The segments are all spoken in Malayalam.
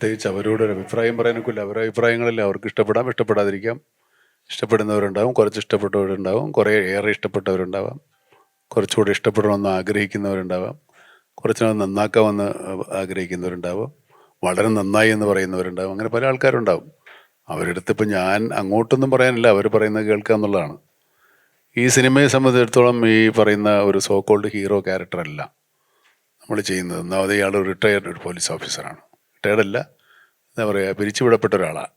പ്രത്യേകിച്ച് അവരോട് ഒരു അഭിപ്രായം പറയാനൊക്കില്ല. അവരുടെ അഭിപ്രായങ്ങളിൽ അവർക്ക് ഇഷ്ടപ്പെടാം. ഇഷ്ടപ്പെടാതിരിക്കാം. ഇഷ്ടപ്പെടുന്നവരുണ്ടാവും. കുറച്ച് ഇഷ്ടപ്പെട്ടവരുണ്ടാവും കുറേ ഏറെ ഇഷ്ടപ്പെട്ടവരുണ്ടാവാം. കുറച്ചുകൂടി ഇഷ്ടപ്പെടണമെന്ന് ആഗ്രഹിക്കുന്നവരുണ്ടാവാം. കുറച്ചുകൂടെ നന്നാക്കാമെന്ന് ആഗ്രഹിക്കുന്നവരുണ്ടാവാം. വളരെ നന്നായി എന്ന് പറയുന്നവരുണ്ടാവും. അങ്ങനെ പല ആൾക്കാരുണ്ടാവും. അവരുടെ അടുത്ത് ഇപ്പം ഞാൻ അങ്ങോട്ടൊന്നും പറയാനില്ല. അവർ പറയുന്നത് കേൾക്കുക എന്നുള്ളതാണ്. ഈ സിനിമയെ സംബന്ധിച്ചിടത്തോളം ഈ പറയുന്ന ഒരു സോ കോൾഡ് ഹീറോ ക്യാരക്ടറല്ല നമ്മൾ ചെയ്യുന്നത്. ഒന്നാമത് ഇയാൾ റിട്ടയർഡ് ഒരു പോലീസ് ഓഫീസറാണ് റിട്ടയർഡ് എന്താ പറയുക പിരിച്ചുവിടപ്പെട്ട ഒരാളാണ്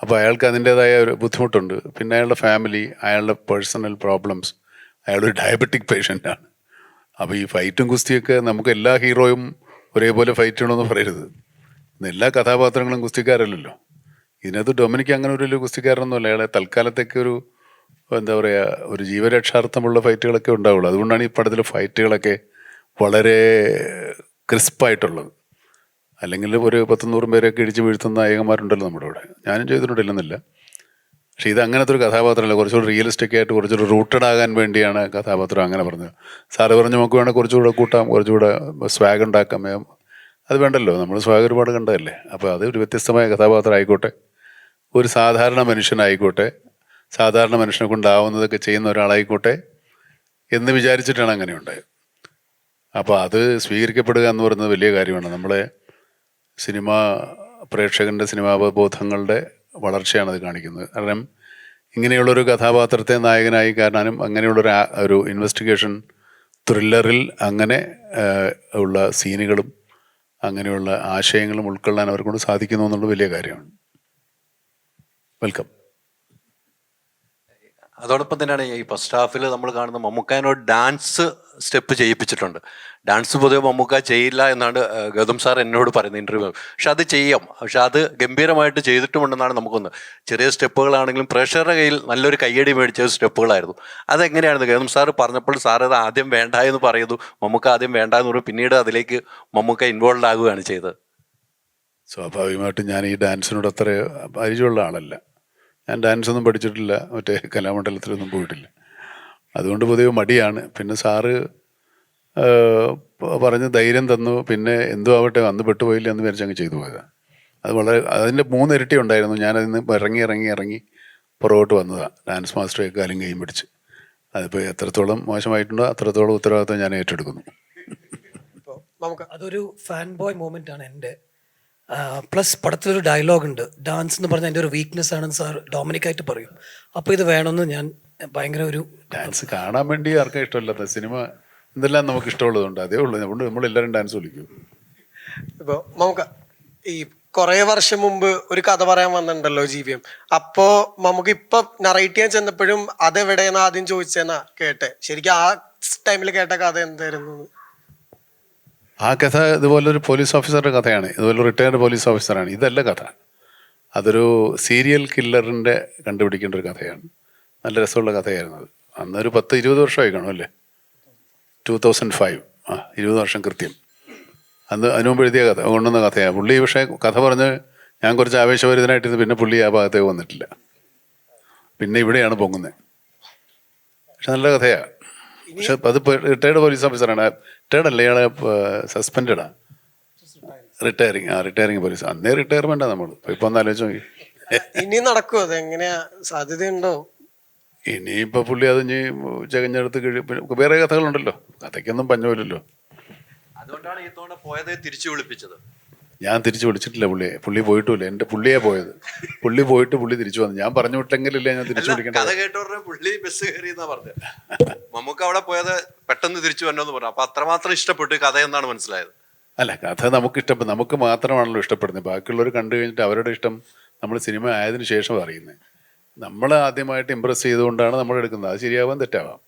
അപ്പോൾ അയാൾക്ക് അതിന്റേതായ ഒരു ബുദ്ധിമുട്ടുണ്ട്. പിന്നെ അയാളുടെ ഫാമിലി അയാളുടെ പേഴ്സണൽ പ്രോബ്ലംസ് അയാളൊരു ഡയബറ്റിക് പേഷ്യന്റാണ്. അപ്പോൾ ഈ ഫൈറ്റും കുസ്തിയൊക്കെ നമുക്ക് എല്ലാ ഹീറോയും ഒരേപോലെ ഫൈറ്റ് ചെയ്യണമെന്ന് പറയരുത് എല്ലാ കഥാപാത്രങ്ങളും കുസ്തിക്കാരല്ലല്ലോ ഇതിനകത്ത് ഡൊമിനിക്ക് അങ്ങനെ ഒരു വലിയ കുസ്തിക്കാരനൊന്നുമല്ല അയാളെ തൽക്കാലത്തേക്ക് ഒരു എന്താ പറയുക ഒരു ജീവരക്ഷാർത്ഥമുള്ള ഫൈറ്റുകളൊക്കെ ഉണ്ടാവുള്ളൂ. അതുകൊണ്ടാണ് ഈ പടത്തിലെ ഫൈറ്റുകളൊക്കെ വളരെ ക്രിസ്പായിട്ടുള്ളത്. അല്ലെങ്കിൽ ഒരു പത്തുനൂറും പേരെയൊക്കെ ഇടിച്ച് വീഴ്ത്തുന്ന നായകന്മാരുണ്ടല്ലോ നമ്മുടെ ഇവിടെ. ഞാനും ചെയ്തിട്ടുണ്ടില്ലെന്നില്ല പക്ഷേ ഇത് അങ്ങനത്തെ ഒരു കഥാപാത്രമല്ല. കുറച്ചുകൂടി റിയലിസ്റ്റിക് ആയിട്ട് കുറച്ചുകൂടി റൂട്ടഡ് ആകാൻ വേണ്ടിയാണ് കഥാപാത്രം അങ്ങനെ പറഞ്ഞത്. സാറ് പറഞ്ഞു നമുക്ക് വേണേൽ കുറച്ചുകൂടെ കൂട്ടാം കുറച്ചുകൂടെ സ്വാഗ് ഉണ്ടാക്കാം. അത് വേണ്ടല്ലോ. നമ്മൾ സ്വാഗ് ഒരുപാട് കണ്ടതല്ലേ. അപ്പോൾ അത് ഒരു വ്യത്യസ്തമായ കഥാപാത്രം ആയിക്കോട്ടെ. ഒരു സാധാരണ മനുഷ്യനായിക്കോട്ടെ സാധാരണ മനുഷ്യനെ കൊണ്ടാവുന്നതൊക്കെ ചെയ്യുന്ന ഒരാളായിക്കോട്ടെ എന്ന് വിചാരിച്ചിട്ടാണ് അങ്ങനെ ഉണ്ടായത്. അപ്പോൾ അത് സ്വീകരിക്കപ്പെടുക എന്ന് പറയുന്നത് വലിയ കാര്യമാണ്. നമ്മളെ സിനിമ പ്രേക്ഷകന്റെ സിനിമാബോധങ്ങളുടെ വളർച്ചയാണ് അത് കാണിക്കുന്നത്. കാരണം ഇങ്ങനെയുള്ളൊരു കഥാപാത്രത്തെ നായകനായി കാണാനും അങ്ങനെയുള്ളൊരു ഒരു ഇൻവെസ്റ്റിഗേഷൻ ത്രില്ലറിൽ അങ്ങനെ ഉള്ള സീനുകളും അങ്ങനെയുള്ള ആശയങ്ങളും ഉൾക്കൊള്ളാൻ അവർക്കൊണ്ട് സാധിക്കുന്നു എന്നുള്ളത് വലിയ കാര്യമാണ്. വെൽക്കം അതോടൊപ്പം തന്നെയാണ് ഈ ഫസ്റ്റ് ഹാഫിൽ നമ്മൾ കാണുന്ന മമ്മൂക്കാനോട് ഡാൻസ് സ്റ്റെപ്പ് ചെയ്യിപ്പിച്ചിട്ടുണ്ട്. ഡാൻസ് പൊതുവെ മമ്മൂക്ക ചെയ്യില്ല എന്നാണ് ഗൗതം സാർ എന്നോട് പറയുന്നത് ഇന്റർവ്യൂ പക്ഷെ അത് ചെയ്യാം. പക്ഷെ അത് ഗംഭീരമായിട്ട് ചെയ്തിട്ടുമുണ്ടെന്നാണ് നമുക്കൊന്ന്. ചെറിയ സ്റ്റെപ്പുകളാണെങ്കിലും പ്രഷറുടെ കയ്യിൽ നല്ലൊരു കയ്യടി മേടിച്ച സ്റ്റെപ്പുകളായിരുന്നു അതെങ്ങനെയായിരുന്നു? ഗൗതം സാർ പറഞ്ഞപ്പോൾ സാർ അത് ആദ്യം വേണ്ട എന്ന് പറയുന്നു. മമ്മൂക്ക ആദ്യം വേണ്ട എന്ന് പറയും പിന്നീട് അതിലേക്ക് മമ്മൂക്ക ഇൻവോൾവ് ആകുകയാണ് ചെയ്തത്. സ്വാഭാവികമായിട്ടും ഞാൻ ഈ ഡാൻസിനോട് അത്ര പരിചയമുള്ള ആളല്ല. ഞാൻ ഡാൻസ് ഒന്നും പഠിച്ചിട്ടില്ല. മറ്റേ കലാമണ്ഡലത്തിലൊന്നും പോയിട്ടില്ല. അതുകൊണ്ട് പൊതുവെ മടിയാണ്. പിന്നെ സാറ് പറഞ്ഞ് ധൈര്യം തന്നു. പിന്നെ എന്തോ ആവട്ടെ അന്ന് പെട്ടുപോയില്ല എന്ന് വിചാരിച്ച് അങ്ങ് ചെയ്തു പോയതാണ് അത് വളരെ അതിന്റെ മൂന്നിരട്ടി ഉണ്ടായിരുന്നു. ഞാൻ നിന്ന് ഇറങ്ങി ഇറങ്ങി ഇറങ്ങി പുറകോട്ട് വന്നതാണ് ഡാൻസ് മാസ്റ്ററെ കാലും കൈയും പിടിച്ച്. അതിപ്പോൾ എത്രത്തോളം മോശമായിട്ടുണ്ടോ അത്രത്തോളം ഉത്തരവാദിത്വം ഞാൻ ഏറ്റെടുക്കുന്നു. നമുക്ക് അതൊരു ഫാൻ ബോയ് മൂമെന്റ് ആണ് എന്റെ പ്ലസ് പടത്തിലൊരു ഡയലോഗ് ഉണ്ട്. ഡാൻസ് എന്ന് പറഞ്ഞാൽ എന്റെ ഒരു വീക്ക്നെസ് ആണെന്ന് സാർ ഡോമിനിക് ആയിട്ട് പറയും. അപ്പോൾ ഇത് വേണമെന്ന് ഞാൻ ഭയങ്കര ഒരു ഡാൻസ് കാണാൻ വേണ്ടി ആർക്കും ഇഷ്ടമില്ലാത്ത സിനിമ എന്തെല്ലാം നമുക്ക് ഇഷ്ടമുള്ളതുണ്ട്. അതേ ഉള്ളൂ. അതുകൊണ്ട് നമ്മളെല്ലാവരും ഡാൻസ് കളിക്കും. ഇപ്പോൾ നമുക്ക് ഈ കുറേ വർഷം മുമ്പ് ഒരു കഥ പറയാൻ വന്നിട്ടുണ്ടല്ലോ ജീവിയം. അപ്പോൾ നമുക്ക് ഇപ്പം നറേറ്റ് ചെയ്യാൻ ചെന്നപ്പോഴും അതെവിടെയെന്ന് ആദ്യം ചോദിച്ചെന്നാ കേട്ടെ. ശരിക്കും ആ ടൈമിൽ കേട്ട കഥ എന്തായിരുന്നു? ആ കഥ ഇതുപോലൊരു പോലീസ് ഓഫീസറുടെ കഥയാണ്. ഇതുപോലെ റിട്ടയർഡ് പോലീസ് ഓഫീസറാണ് ഇതല്ല കഥ. അതൊരു സീരിയൽ കില്ലറിന്റെ കണ്ടുപിടിക്കേണ്ട ഒരു കഥയാണ്. നല്ല രസമുള്ള കഥയായിരുന്നു അത്. അന്നൊരു പത്ത് ഇരുപത് വർഷമായി കാണും അല്ലേ? ടു തൗസൻഡ് ഫൈവ് ആ ഇരുപത് വർഷം കൃത്യം. അന്ന് അതിനു മുമ്പ് എഴുതിയ കഥ കൊണ്ടുവന്ന കഥയാണ് പുള്ളി പക്ഷേ കഥ പറഞ്ഞ് ഞാൻ കുറച്ച് ആവേശഭരിതനായിട്ടിരുന്ന്. പിന്നെ പുള്ളി ആ ഭാഗത്തേക്ക് വന്നിട്ടില്ല. പിന്നെ ഇവിടെയാണ് പൊങ്ങുന്നത്. പക്ഷെ നല്ല കഥയാണ് പക്ഷെ അത് റിട്ടയർഡ് പോലീസ് ഓഫീസറാണ് റിട്ടയർഡ് അല്ല ഇയാളെ? സസ്പെൻഡഡാ റിട്ടയറിങ് ആ? റിട്ടയറിങ് പോലീസ് അന്നേ റിട്ടയർമെന്റാ നമ്മൾ ഇപ്പൊ ഒന്ന് ആലോചിച്ച് നോക്കി. ഇനി നടക്കുമോ അത് എങ്ങനെയാ സാധ്യതയുണ്ടോ? ഇനിയിപ്പോ പുള്ളി അത് ഇനി ചകഞ്ഞെടുത്ത് കഴി പിന്നെ വേറെ കഥകളുണ്ടല്ലോ. കഥയ്ക്കൊന്നും പഞ്ഞമില്ലല്ലോ അതുകൊണ്ടാണ് ഈ തോണ്ട പോയതെ തിരിച്ചു വിളിപ്പിച്ചത്. ഞാൻ തിരിച്ചു വിളിച്ചിട്ടില്ല പുള്ളിയെ. പുള്ളി പോയിട്ടുമില്ല. എന്റെ പുള്ളിയെ പോയത്. പുള്ളി പോയിട്ട് പുള്ളി തിരിച്ചു വന്നു. ഞാൻ പറഞ്ഞു വിട്ടെങ്കിലല്ലേ ഞാൻ തിരിച്ചു നമുക്ക് വിളിക്കേണ്ടത്? കഥ കേട്ടോടനെ പുള്ളി ബസ് കയറി എന്നാ പറഞ്ഞത് മമ്മൂക്ക അവിടെ പോയത് പെട്ടെന്ന് തിരിച്ചു വരണമെന്ന് പറഞ്ഞു. അപ്പൊ അത്രമാത്രം ഇഷ്ടപ്പെട്ടു കഥ എന്നാണ് മനസ്സിലായത്. അല്ല കഥ നമുക്ക് ഇഷ്ടപ്പെടും നമുക്ക് മാത്രമാണല്ലോ ഇഷ്ടപ്പെടുന്നത്. ബാക്കിയുള്ളവർ കണ്ടു കഴിഞ്ഞിട്ട് അവരുടെ ഇഷ്ടം നമ്മൾ സിനിമ ആയതിനു ശേഷം അറിയുന്നത്. നമ്മൾ ആദ്യമായിട്ട് ഇമ്പ്രസ് ചെയ്തുകൊണ്ടാണ് നമ്മൾ എടുക്കുന്നത്. അത് ശരിയാവാൻ തെറ്റാവാം.